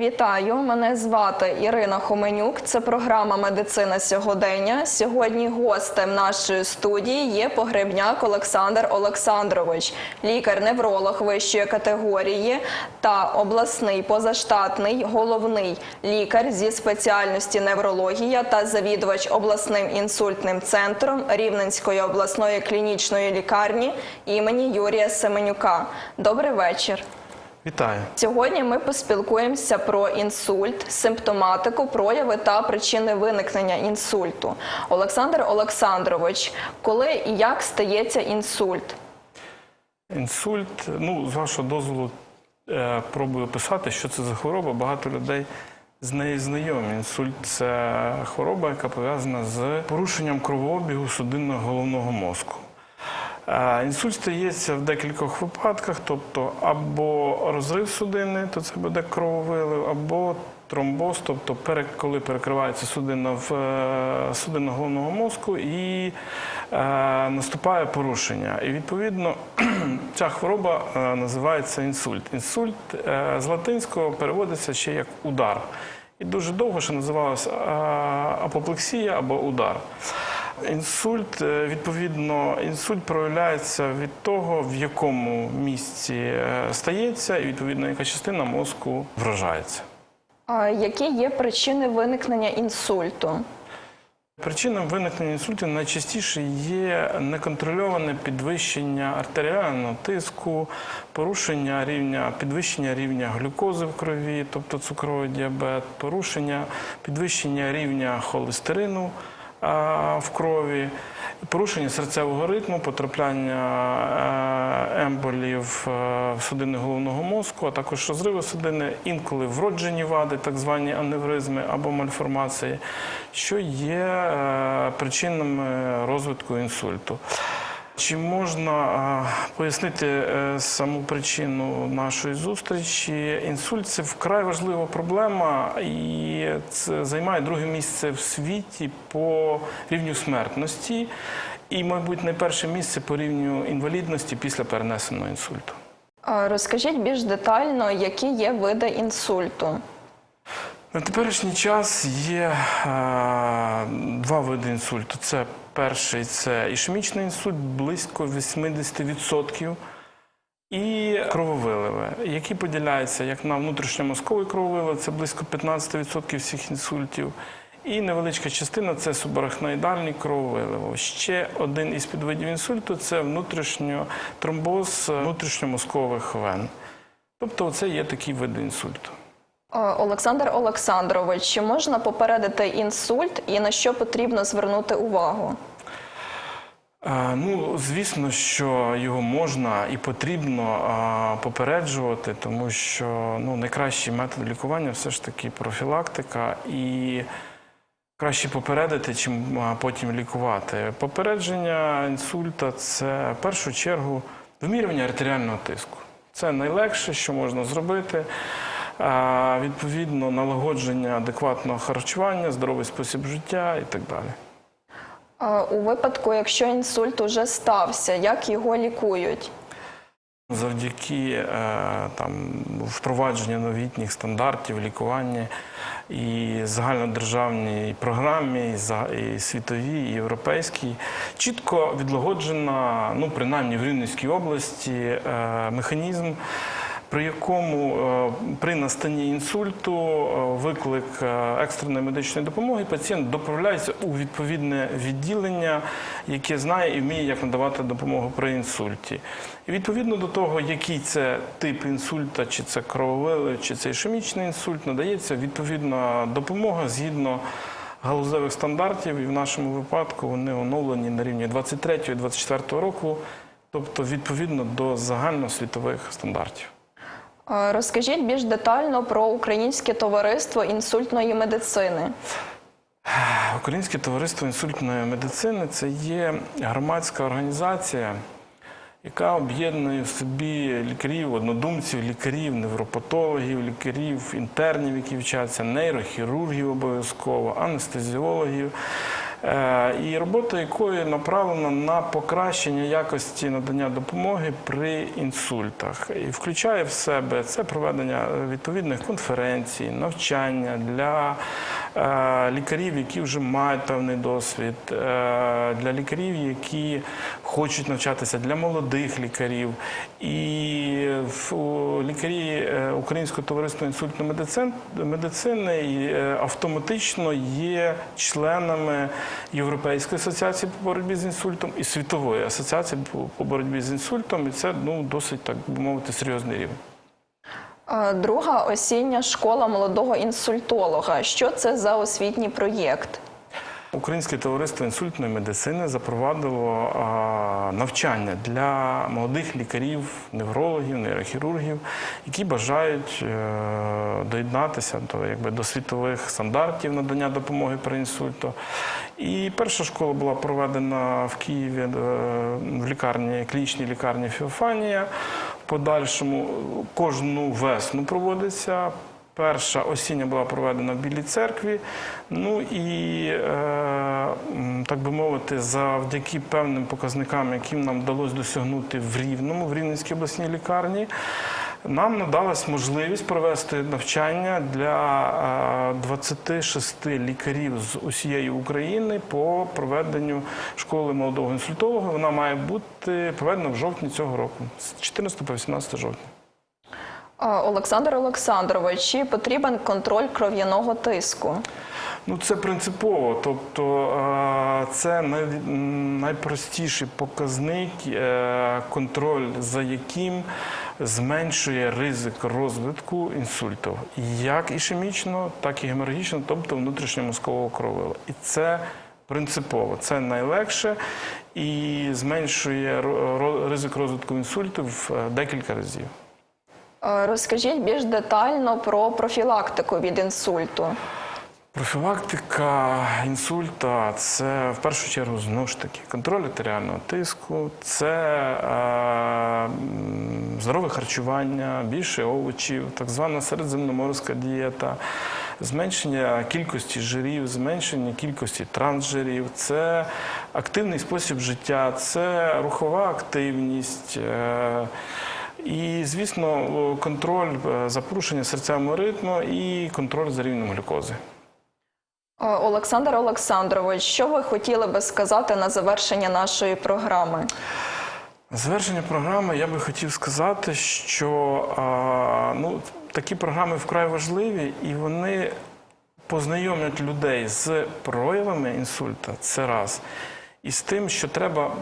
Вітаю, мене звати Ірина Хоменюк. Це програма Медицина сьогодення. Сьогодні гостем нашої студії є погребняк Олександр Олександрович, лікар-невролог вищої категорії та обласний позаштатний головний лікар зі спеціальності неврологія та завідувач обласним інсультним центром Рівненської обласної клінічної лікарні імені Юрія Семенюка. Добрий вечір. Вітаю. Сьогодні ми поспілкуємося про інсульт, симптоматику, прояви та причини виникнення інсульту. Олександр Олександрович, коли і як стається інсульт? Інсульт, ну, з вашого дозволу, е, пробую описати, що це за хвороба. Багато людей з нею знайомі. Інсульт це хвороба, яка пов'язана з порушенням кровообігу судинного головного мозку. Інсульт стається в декількох випадках, тобто або розрив судини, то це буде крововилив, або тромбоз, тобто коли перекривається судина в е, судина головного мозку і е, наступає порушення. І відповідно ця хвороба е, називається інсульт. Інсульт е, з латинського переводиться ще як удар. І дуже довго ще називалася апоплексія або удар. Інсульт, е, відповідно, інсульт проявляється від того, в якому місці е, стається, і відповідно яка частина мозку вражається. А які є причини виникнення інсульту? Причиною виникнення інсульту найчастіше є неконтрольоване підвищення артеріального тиску, порушення рівня, підвищення рівня глюкози в крові, тобто цукровий діабет, порушення, підвищення рівня холестерину в крові, порушення серцевого ритму, потрапляння е, емболів е, в судини головного мозку, а також розриви судини, інколи вроджені вади, так звані аневризми або мальформації, що є е, причинами розвитку інсульту. Чи можна е, пояснити е, саму причину нашої зустрічі? Інсульт це вкрай важлива проблема, і це займає друге місце в світі по рівню смертності, і, мабуть, не перше місце по рівню інвалідності після перенесеного інсульту. Розкажіть більш детально, які є види інсульту. На теперішній час є е, два види інсульту. Це перший це ішемічний інсульт, близько 80%. І крововиливи, які поділяються як на внутрішньомозковий крововилив, це близько 15% всіх інсультів, і невеличка частина це субарахноїдальний крововилив. Ще один із підвидів інсульту це внутрішньотромбоз внутрішньомозкових вен. Тобто, це є такі види інсульту. А, Олександр Олександрович, чи можна попередити інсульт і на що потрібно звернути увагу? Е, Ну, звісно, що його можна і потрібно попереджувати, тому що ну, найкращий метод лікування все ж таки профілактика і краще попередити, чим потім лікувати. Попередження інсульта це в першу чергу вимірювання артеріального тиску. Це найлегше, що можна зробити. Відповідно, налагодження адекватного харчування, здоровий спосіб життя і так далі. У випадку, якщо інсульт уже стався, як його лікують? Завдяки е, там, впровадженню новітніх стандартів лікування і загальнодержавній програмі, і, світовій, і європейській, чітко відлагоджена, ну принаймні в Рівненській області, е, механізм, при якому е, при настанні інсульту е, виклик е, екстреної медичної допомоги пацієнт доправляється у відповідне відділення, яке знає і вміє, як надавати допомогу при інсульті. І відповідно до того, який це тип інсульта, чи це крововилив, чи це ішемічний інсульт, надається відповідна допомога згідно галузевих стандартів, і в нашому випадку вони оновлені на рівні 23-24 року, тобто відповідно до загальносвітових стандартів. А, Розкажіть більш детально про Українське товариство інсультної медицини. Українське товариство інсультної медицини це є громадська організація, яка об'єднує в собі лікарів, однодумців, лікарів, невропатологів, лікарів, інтернів, які вчаться, нейрохірургів обов'язково, анестезіологів, е, і робота якої направлена на покращення якості надання допомоги при інсультах. І включає в себе це проведення відповідних конференцій, навчання для е, лікарів, які вже мають певний досвід, е, для лікарів, які хочуть навчатися, для молодих лікарів. І лікарі е, Українського товариства інсультної медицин- медицини е, автоматично є членами Європейської асоціації по боротьбі з інсультом і світової асоціації по боротьбі з інсультом. І це ну досить так би мовити серйозний рівень. Друга осіння школа молодого інсультолога. Що це за освітній проєкт? Українське товариство інсультної медицини запровадило навчання для молодих лікарів, неврологів, нейрохірургів, які бажають е, доєднатися до, якби, до світових стандартів надання допомоги при інсульту. І перша школа була проведена в Києві е, в лікарні, клінічній лікарні Феофанія. Подальшому кожну весну проводиться. Перша осіння була проведена в Білій церкві. Ну і, е, так би мовити, завдяки певним показникам, яким нам вдалося досягнути в Рівному, в Рівненській обласній лікарні, нам надалась можливість провести навчання для е, 26 лікарів з усієї України по проведенню школи молодого інсультолога. Вона має бути проведена в жовтні цього року, з 14 по 18 жовтня. Олександр Олександрович, чи потрібен контроль кров'яного тиску? Ну, це принципово. Тобто е, це найпростіший показник, е, контроль за яким зменшує ризик розвитку інсульту, як ішемічного, так і геморагічного, тобто внутрішньомозкового кровила. І це принципово, це найлегше і зменшує ризик розвитку інсульту в е, декілька разів. Е, Розкажіть більш детально про профілактику від інсульту. Профілактика інсульта це в першу чергу знову ж таки контроль артеріального тиску, це е, здорове харчування, більше овочів, так звана середземноморська дієта, зменшення кількості жирів, зменшення кількості трансжирів, це активний спосіб життя, це рухова активність. Е, і, звісно, контроль е, за порушення серцевого ритму і контроль за рівнем глюкози. Е, Олександр Олександрович, що ви хотіли би сказати на завершення нашої програми? На Завершення програми я би хотів сказати, що ну, такі програми вкрай важливі і вони познайомлять людей з проявами інсульта, це раз, і з тим, що треба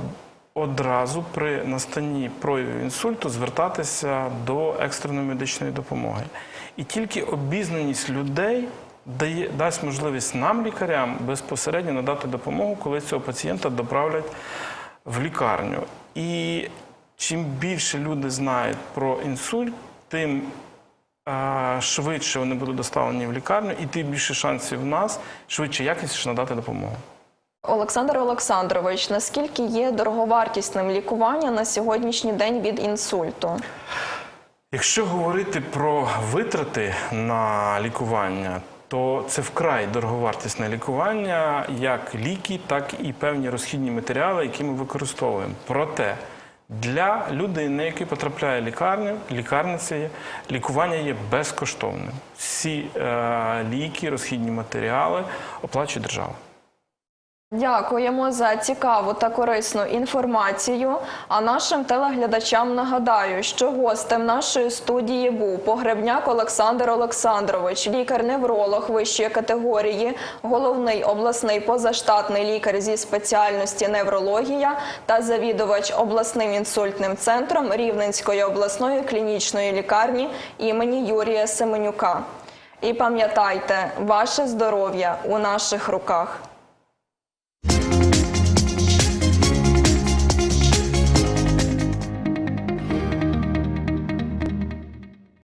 одразу при настанні проявів інсульту звертатися до екстреної медичної допомоги. І тільки обізнаність людей дає, дасть можливість нам, лікарям, безпосередньо надати допомогу, коли цього пацієнта доправлять в лікарню. І чим більше люди знають про інсульт, тим швидше вони будуть доставлені в лікарню, і тим більше шансів в нас швидше якісніше надати допомогу. Олександр Олександрович, наскільки є дороговартісним лікування на сьогоднішній день від інсульту? Якщо говорити про витрати на лікування, то це вкрай дороговартісне лікування, як ліки, так і певні розхідні матеріали, які ми використовуємо. Проте для людини, який потрапляє в лікарню, лікарниця є, лікування є безкоштовним. Всі е, ліки, розхідні матеріали оплачує держава. Дякуємо за цікаву та корисну інформацію. А нашим телеглядачам нагадаю, що гостем нашої студії був погребняк Олександр Олександрович, лікар-невролог вищої категорії, головний обласний позаштатний лікар зі спеціальності неврологія та завідувач обласним інсультним центром Рівненської обласної клінічної лікарні імені Юрія Семенюка. І пам'ятайте, ваше здоров'я у наших руках.